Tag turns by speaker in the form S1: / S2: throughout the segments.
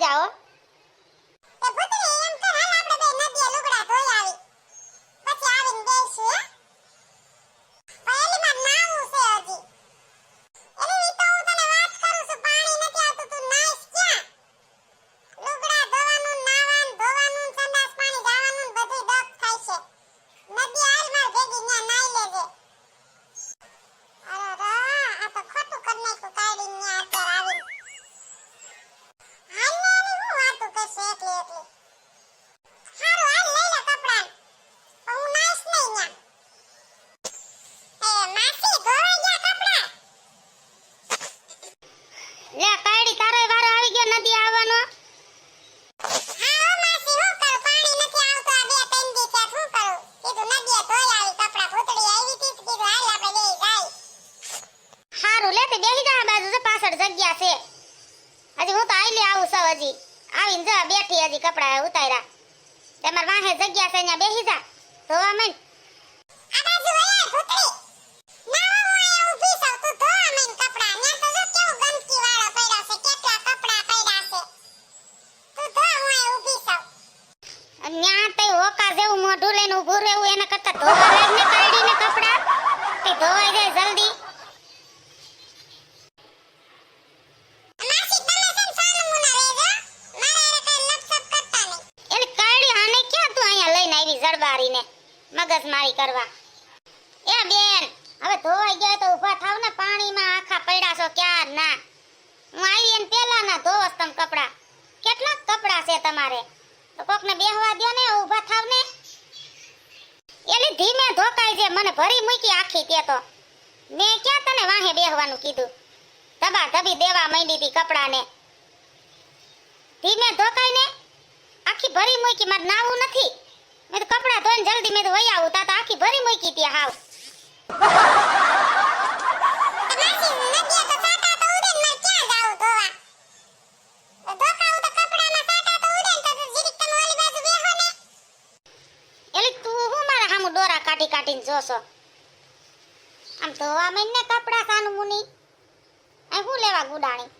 S1: callado. આવીને
S2: જા બેઠી હજી કપડા ઉતાર્યા. તમાર વાહે જગ્યા છે જા. ધોવા
S1: ન્યા તો
S2: હોકા જેવું મોઢું લઈને ઊભું રહેવું એના કરતા ધોવા લાગને કાઢીને કપડા તે ધોવાઈ જાય જલ્દી
S1: માસી તમે છે ને સાનમુના રહેજો મારે એને કઈ લપસપ કરતા નહીં
S2: એટલે કાઢી આને ક્યાં તું અહીંયા લઈને આવી મગજ મારી કરવા. એ બેન, હવે ધોવાઈ ગયો તો ઊભા થાવ ને, પાણીમાં આખા પડ્યા છો ક્યાં ના? હું આવી એને પેલા ના ધોવસ તમ કપડા. કેટલા કપડા છે તમારે? તો કોકને બેહવા દો ને, ઊભા થાવ ને. એલી ધીમે ધોકાઈ છે મને ભરી મૂકી આખી તે તો. મેં ક્યાં તને વાહે બેહવાનું કીધું? ધબા ધબી દેવા માંડી હતી કપડાને. ધીમે ધોકાઈ ને આખી ભરી મૂકી, મારે નાવું નથી. જલ્દી મેં તો વહી આવું. તા આખી ભરી મૂકી ત્યાં હાવ. કાઢી કાઢીને જોશો? આમ ધોવા મહિને કપડા સાનું મુની. આ હું લેવા ગુડાણી?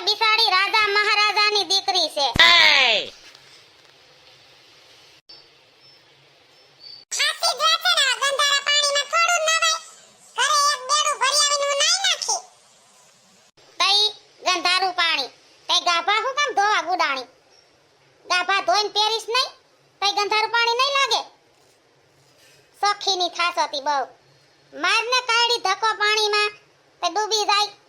S1: તો
S2: બિસાડી રાજા મહારાજાની દીકરી છે.
S1: ગંધારા
S2: પાણી. તઈ ગાભા હું કામ ધોવા ગુડાણી. ગાભા ધોઈને પહેરીશ નહીં તઈ ગંધારું પાણી નહીં લાગે. સખીની થાસ હતી બહુ. મારને કાઢી ધક્કો પાણીમાં તે ડૂબી જાય.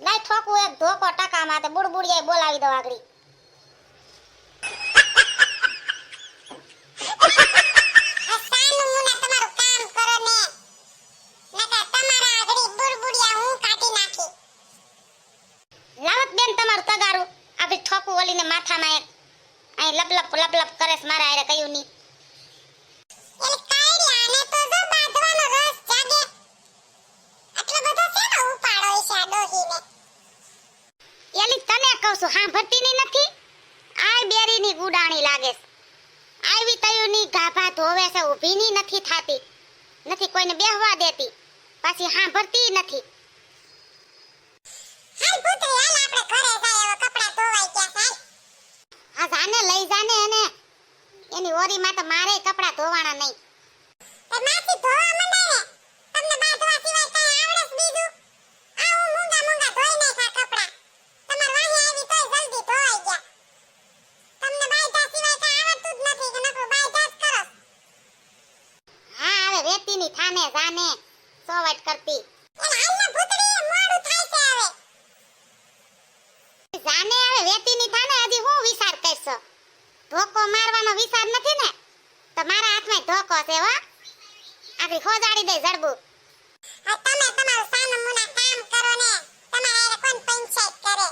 S2: લાઈ ઠોકું એક ધોકો ટકામાં તે બુડબુડિયા બોલાવી દો આગળી.
S1: તમારું કામ કરો ને. નકર તમારા હું કાઢી નાખી.
S2: લાવત બેન તમારું તગારું. આપી ઠોકું ઓલીને માથામાં એક. અહીં લપલપ લપલપ કરે મારા હારે કયું નહીં
S1: એલી કાયડી આને તો જો બાંધવાનો રસ જાગે આટલો બધો શેનો ઉપાડો છે આ ડોહીને
S2: એલી તને કહું છું સાંભળતી ની નથી? આય બેરી ની ગુડાણી લાગે આવી આવી તયુની ગાભા ધોવે છે ઊભી ની નથી થાતી. નથી કોઈને બેહવા દેતી. પાછી સાંભળતી નથી.
S1: હાલ પુત્રી હાલ આપણે ઘરે જાય હવે કપડાં ધોવાઈ ગયા હાલ.
S2: આ જાને લઈ જાને એને. એની ઓરીમાં તો મારે કપડા ધોવાના નહીં.
S1: એ માસી ધોવા આવતી ની થાને
S2: જાને સોવટ કરતી. જાને હવે વેતી ની હજી હું વિચાર કરશો? ધોકો મારવાનો વિચાર નથી ને? તો મારા હાથમાં ધોકો છે હો. આખી ખોજાડી દે જડબુ
S1: તમે તમારું સાનું મુના કામ કરો ને. તમારે કોણ પંચાયત કરે?